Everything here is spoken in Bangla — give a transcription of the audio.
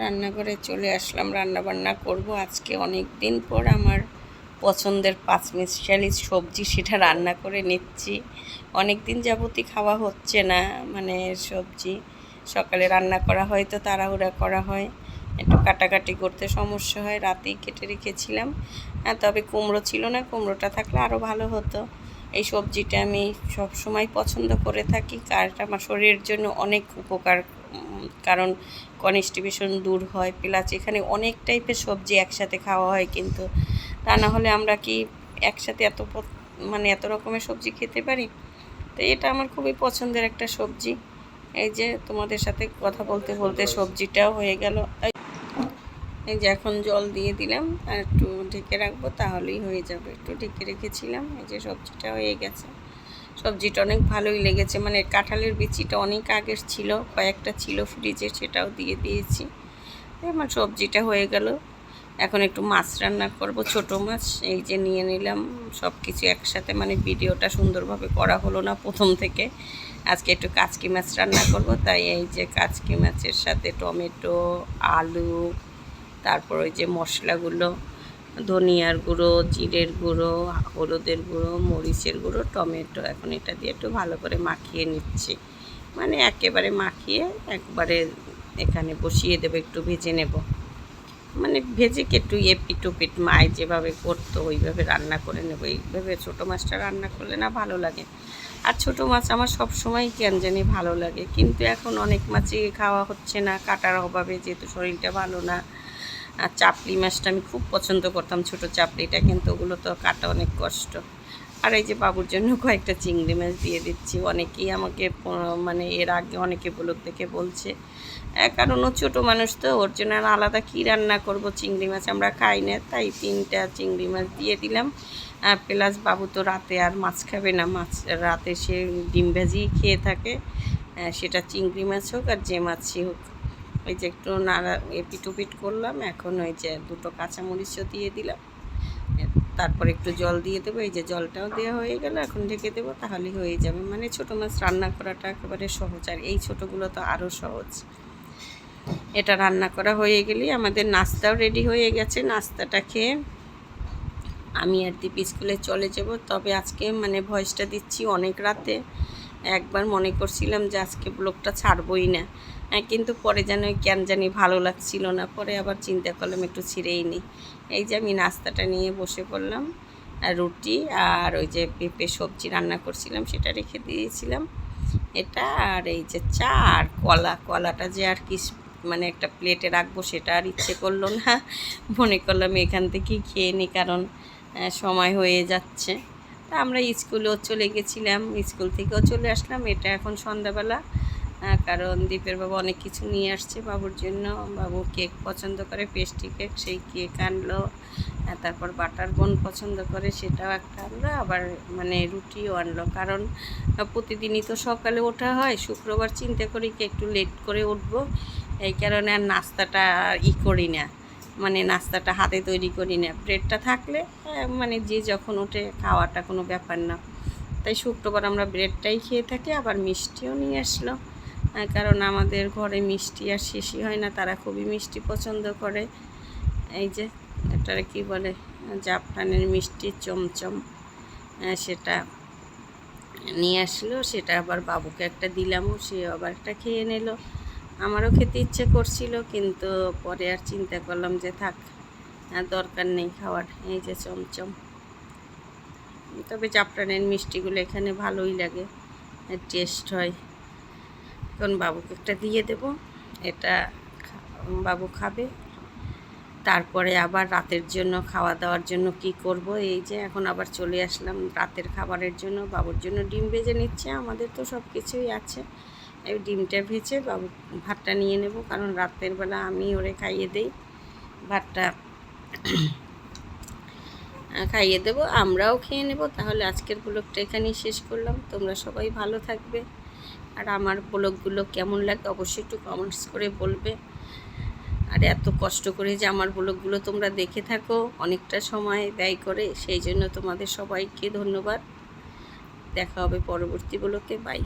রান্নাঘরে চলে আসলাম রান্না বান্না করব। আজকে অনেক দিন পর আমার পছন্দের পাঁচ মিশালি সবজি সেটা রান্না করে নিচ্ছি। অনেক দিন যাবতই খাওয়া হচ্ছে না মানে সবজি। সকালে রান্না করা হয় তো তাড়াহুড়া করা হয়, একটু কাটাকাটি করতে সমস্যা হয়, রাতেই কেটে রেখেছিলাম। হ্যাঁ তবে কুমড়ো ছিল না, কুমড়োটা থাকলে আরও ভালো হতো। এই সবজিটা আমি সব সময় পছন্দ করে থাকি কারটা আমার শরীরের জন্য অনেক উপকার কারণ কনস্টিপেশন দূর হয় প্লাস এখানে অনেক টাইপের সবজি একসাথে খাওয়া হয় কিন্তু তা না হলে আমরা কি একসাথে এত মানে এত রকমের সবজি খেতে পারি? তো এটা আমার খুবই পছন্দের একটা সবজি। এই যে তোমাদের সাথে কথা বলতে বলতে সবজিটাও হয়ে গেল। এই যে এখন জল দিয়ে দিলাম, আর একটু ঢেকে রাখব, তাহলেই হয়ে যাবে। একটু ঢেকে রেখেছিলাম, এই যে সবজিটা হয়ে গেছে। সবজিটা অনেক ভালোই লেগেছে। মানে কাঁঠালের বিচিটা অনেক আগের ছিল, কয়েকটা ছিল ফ্রিজে সেটাও দিয়ে দিয়েছি। আমার সবজিটা হয়ে গেল। এখন একটু মাছ রান্না করব, ছোট মাছ। এই যে নিয়ে নিলাম সব কিছু একসাথে। মানে ভিডিওটা সুন্দরভাবে করা হলো না প্রথম থেকে। আজকে একটু কাচকি মাছ রান্না করব। তাই এই যে কাচকি মাছের সাথে টমেটো, আলু, তারপর ওই যে মশলাগুলো। ধনিয়ার গুঁড়ো, জিরের গুঁড়ো, হলুদের গুঁড়ো, মরিচের গুঁড়ো, টমেটো। এখন এটা দিয়ে একটু ভালো করে মাখিয়ে নিচ্ছি। মানে একেবারে মাখিয়ে একবারে এখানে বসিয়ে দেবো, একটু ভেজে নেব। মানে ভেজে একটু এপিট ওপিট মায় যেভাবে করতো, ওইভাবে রান্না করে নেব। এইভাবে ছোটো মাছটা রান্না করলে না ভালো লাগে। আর ছোটো মাছ আমার সব সময় কেন জানি ভালো লাগে। কিন্তু এখন অনেক মাছই খাওয়া হচ্ছে না, কাটার অভাবে যেহেতু শরীরটা ভালো না। আর চাপলি মাছটা আমি খুব পছন্দ করতাম, ছোট চাপলিটা কিন্তু ওগুলো তো কাটা অনেক কষ্ট। আর এই যে বাবুর জন্য কয়েকটা চিংড়ি মাছ দিয়ে দিচ্ছি, অনেকেই আমাকে মানে এর আগে অনেকে বলক দেখে বলছে। কারণ ও ছোটো মানুষ তো, ওর জন্য আর আলাদা কী রান্না করব চিংড়ি মাছ আমরা খাই না, তাই তিনটা চিংড়ি মাছ দিয়ে দিলাম। প্লাস বাবু তো রাতে আর মাছ খাবে না, মাছ রাতে সে ডিম ভাজিই খেয়ে থাকে। সেটা চিংড়ি মাছ হোক আর যে মাছই হোক। ওই যে একটু নাড়া, এপিট ওপিট করলাম, এখন ওই যে দুটো কাঁচামরিচও দিয়ে দিলাম। তারপর একটু জল দিয়ে দেবো, এই যে জলটাও দেওয়া হয়ে গেল, এখন ঢেকে দেবো তাহলেই হয়ে যাবে। মানে ছোটো মাছ রান্না করাটা একেবারে সহজ, আর এই ছোটোগুলো তো আরও সহজ। এটা রান্না করা হয়ে গেলেই আমাদের নাস্তাও রেডি হয়ে গেছে। নাস্তাটা খেয়ে আমি আর দীপ স্কুলে চলে যাব। তবে আজকে মানে ভয়েসটা দিচ্ছি অনেক রাতে। একবার মনে করছিলাম যে আজকে ব্লগটা ছাড়বই না। হ্যাঁ, কিন্তু পরে যেন ওই কেন জানি ভালো লাগছিল না পরে আবার চিন্তা করলাম একটু ছিঁড়েই নিই এই যে আমি নাস্তাটা নিয়ে বসে পড়লাম রুটি আর ওই যে পেঁপে সবজি রান্না করছিলাম সেটা রেখে দিয়েছিলাম। এটা আর এই যে চা আর কলা কলাটা যে আর কি মানে একটা প্লেটে রাখব সেটা আর ইচ্ছে করল না। মনে করলাম এখান থেকেই খেয়ে নিই কারণ সময় হয়ে যাচ্ছে। আমরা স্কুলেও চলে গেছিলাম, স্কুল থেকেও চলে আসলাম। এটা এখন সন্ধ্যাবেলা কারণ দীপের বাবা অনেক কিছু নিয়ে আসছে বাবুর জন্য। বাবু কেক পছন্দ করে, পেস্ট্রি কেক, সেই কেক আনলো তারপর বাটার বোন পছন্দ করে, সেটাও একটা আনলো, আবার মানে রুটিও আনলো। কারণ প্রতিদিনই তো সকালে ওঠা হয়, শুক্রবার চিন্তা করি কি একটু লেট করে উঠবো, এই কারণে আর নাস্তাটা ই করি না। মানে নাস্তাটা হাতে তৈরি করি না। ব্রেডটা থাকলে মানে যে যখন ওঠে খাওয়াটা কোনো ব্যাপার না। তাই শুক্রবার আমরা ব্রেডটাই খেয়ে থাকি, আবার মিষ্টিও নিয়ে আসলো। কারণ আমাদের ঘরে মিষ্টি আর শেষই হয় না, তারা খুবই মিষ্টি পছন্দ করে। এই যে, এটারে কি বলে জাফরানের মিষ্টি চমচম সেটা নিয়ে আসলো, সেটা আবার বাবুকে একটা দিলামও সে আবার একটা খেয়ে নিল। আমারও খেতে ইচ্ছে করছিল, কিন্তু পরে আর চিন্তা করলাম যে থাক দরকার নেই খাওয়ার, এই যে চমচম। তবে জাফরানের মিষ্টিগুলো এখানে ভালোই লাগে টেস্ট হয়। এখন বাবুকে একটা দিয়ে দেব, এটা বাবু খাবে। তারপরে আবার রাতের জন্য খাওয়া দাওয়ার জন্য কি করব, এই যে এখন আবার চলে আসলাম রাতের খাবারের জন্য, বাবুর জন্য ডিম ভেজে নিচ্ছে, আমাদের তো সব কিছুই আছে। এই ডিমটা ভেজে বাবু ভাতটা নিয়ে নেব, কারণ রাতের বেলা আমি ওরে খাইয়ে দেই। ভাতটা খাইয়ে দেব, আমরাও খেয়ে নেব। তাহলে আজকের ব্লগটা এখানেই শেষ করলাম। তোমরা সবাই ভালো থাকবে। আর আমার ব্লগগুলো কেমন লাগে অবশ্যই একটু কমেন্টস করে বলবে। আর এত কষ্ট করে যে আমার ব্লগগুলো তোমরা দেখে থাকো, অনেকটা সময় ব্যয় করে, সেই জন্য তোমাদের সবাইকে ধন্যবাদ। দেখা হবে পরবর্তী ব্লগে বাই